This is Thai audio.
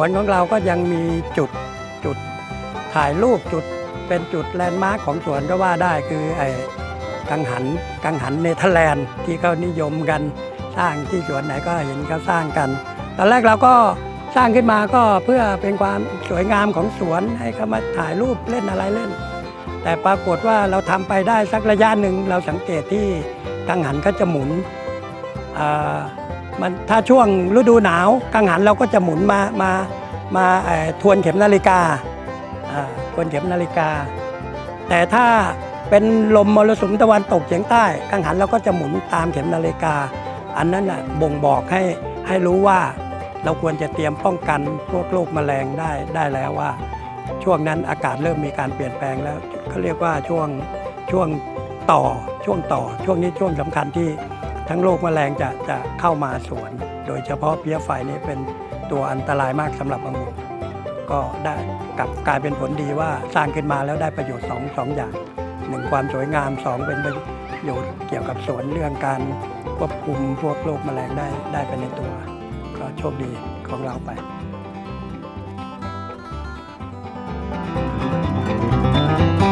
วนของเราก็ยังมีจุดจุดถ่ายรูปจุดเป็นจุดแลนด์มาร์คของสวนก็ว่าได้คือไอ้กังหันกังหันเนเธอร์แลนด์ที่เขานิยมกันสร้างที่สวนไหนก็เห็นเขาสร้างกัน ตอนแรกเราก็สร้างขึ้นมาก็เพื่อเป็นความสวยงามของสวนให้เขามาถ่ายรูปเล่นอะไรเล่น แต่ปรากฏว่าเราทำไปได้สักระยะหนึ่งเราสังเกตที่กังหันเขาจะหมุนอ่า มันถ้าช่วงฤดูหนาวกังหันเราก็จะหมุนมามามาทวนเข็มนาฬิกาทวนเข็มนาฬิกา แต่ถ้าเป็นลมมรสุมตะวันตกเฉียงใต้กังหันเราก็จะหมุนตามเข็มนาฬิกา อันนั้นน่ะบ่งบอกให้ให้รู้ว่าเราควรจะเตรียมป้องกันพวกโรคแมลงได้ได้แล้วว่า ช่วงนั้นอากาศเริ่มมีการเปลี่ยนแปลงแล้วเขาเรียกว่าช่วงช่วงต่อช่วงต่อช่วงนี้ช่วงสำคัญที่ ทั้งโรคแมลงจะจะเข้ามาสวน โดยเฉพาะเพี้ยไฟนี่เป็นตัวอันตรายมากสำหรับองุ่นก็ได้กลับกลายเป็นผลดีว่าสร้างขึ้นมาแล้วได้ประโยชน์สองสองอย่างหนึ่งความสวยงามสองเป็นประโยชน์เกี่ยวกับสวนเรื่องการควบคุมพวกโรคแมลงได้ได้ไปในตัว ก็โชคดีของเราไป